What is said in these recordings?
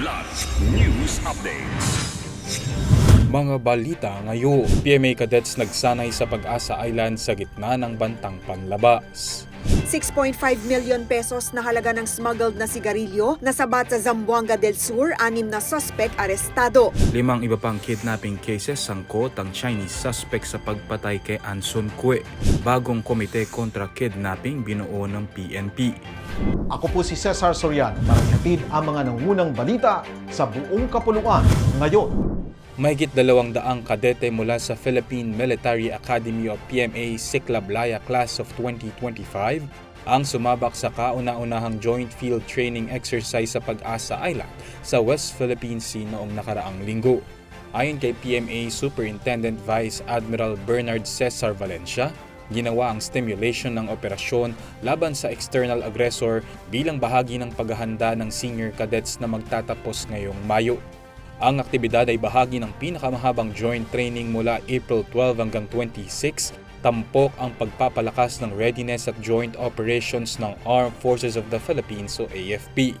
Kidlat News Updates. Mga balita ngayon, PMA cadets nagsanay sa Pag-asa Island sa gitna ng bantang panlabas. 6.5 million pesos na halaga ng smuggled na sigarilyo nasabat sa Zamboanga del Sur, anim na suspect arestado. Limang iba pang kidnapping cases sangkot ang Chinese suspect sa pagpatay kay Anson Kue. Bagong komite kontra kidnapping binuo ng PNP. Ako po si Cesar Soriano para ihatid ang mga nangunang balita sa buong kapuluan ngayon. Mahigit dalawang daang kadete mula sa Philippine Military Academy of PMA Siklablaya Class of 2025 ang sumabak sa kauna-unahang joint field training exercise sa Pag-asa Island sa West Philippine Sea noong nakaraang linggo. Ayon kay PMA Superintendent Vice Admiral Bernard Cesar Valencia, ginawa ang stimulation ng operasyon laban sa external aggressor bilang bahagi ng paghahanda ng senior cadets na magtatapos ngayong Mayo. Ang aktibidad ay bahagi ng pinakamahabang joint training mula April 12 hanggang 26, tampok ang pagpapalakas ng readiness at joint operations ng Armed Forces of the Philippines o AFP.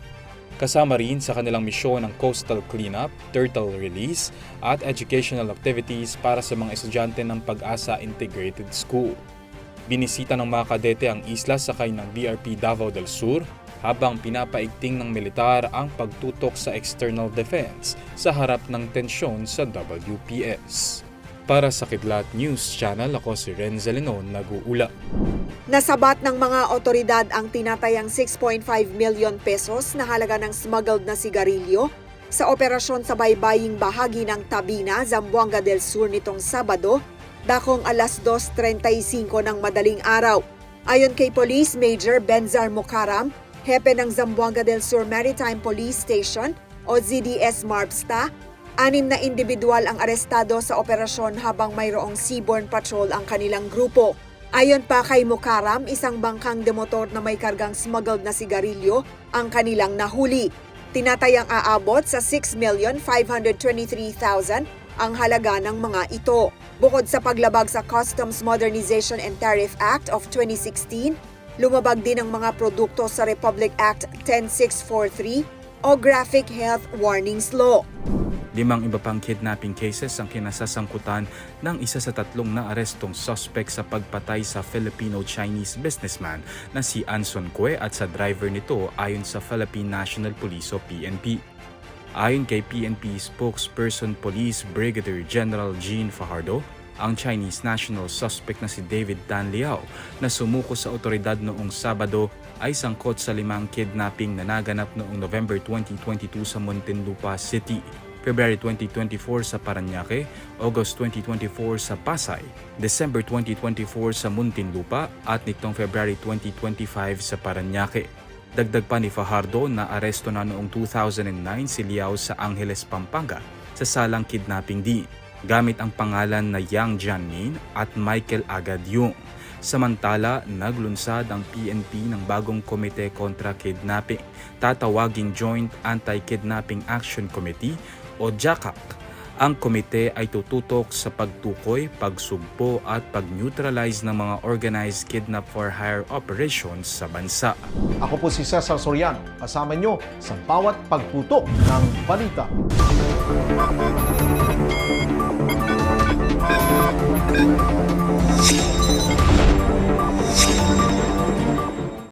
Kasama rin sa kanilang misyon ang coastal cleanup, turtle release, at educational activities para sa mga estudyante ng Pag-asa Integrated School. Binisita ng mga kadete ang isla sakay ng BRP Davao del Sur habang pinapaigting ng militar ang pagtutok sa external defense sa harap ng tensyon sa WPS. Para sa Kidlat News Channel, ako si Renzo Lenon, nag-uula. Nasabat ng mga otoridad ang tinatayang 6.5 million pesos na halaga ng smuggled na sigarilyo sa operasyon sa baybaying bahagi ng Tabina, Zamboanga del Sur nitong Sabado, dakong alas 2.35 ng madaling araw. Ayon kay Police Major Benzar Mokaram, hepe ng Zamboanga del Sur Maritime Police Station o ZDS MARPSTA, anim na individual ang arestado sa operasyon habang mayroong seaborne patrol ang kanilang grupo. Ayon pa kay Mukaram, isang bangkang demotor na may kargang smuggled na sigarilyo ang kanilang nahuli. Tinatayang aabot sa 6,523,000 ang halaga ng mga ito. Bukod sa paglabag sa Customs Modernization and Tariff Act of 2016, lumabag din ang mga produkto sa Republic Act 10643 o Graphic Health Warnings Law. Limang iba pang kidnapping cases ang kinasasangkutan ng isa sa tatlong naarestong suspect sa pagpatay sa Filipino-Chinese businessman na si Anson Kue at sa driver nito ayon sa Philippine National Police o PNP. Ayon kay PNP spokesperson Police Brigadier General Jean Fajardo, ang Chinese national suspect na si David Dan Liao na sumuko sa otoridad noong Sabado ay sangkot sa limang kidnapping na naganap noong November 2022 sa Muntinlupa City. February 2024 sa Paranaque, August 2024 sa Pasay, December 2024 sa Muntinlupa at nitong February 2025 sa Paranaque. Dagdag pa ni Fajardo na aresto na noong 2009 si Liao sa Angeles, Pampanga sa salang kidnapping din gamit ang pangalan na Yang Jianmin at Michael Agad Yung. Samantala, naglunsad ang PNP ng bagong komite kontra kidnapping, tatawaging Joint Anti-Kidnapping Action Committee o JACAC. Ang komite ay tututok sa pagtukoy, pagsugpo at pag-neutralize ng mga organized kidnap for hire operations sa bansa. Ako po si Cesar Soriano, kasama nyo sa bawat pagputok ng balita. thank you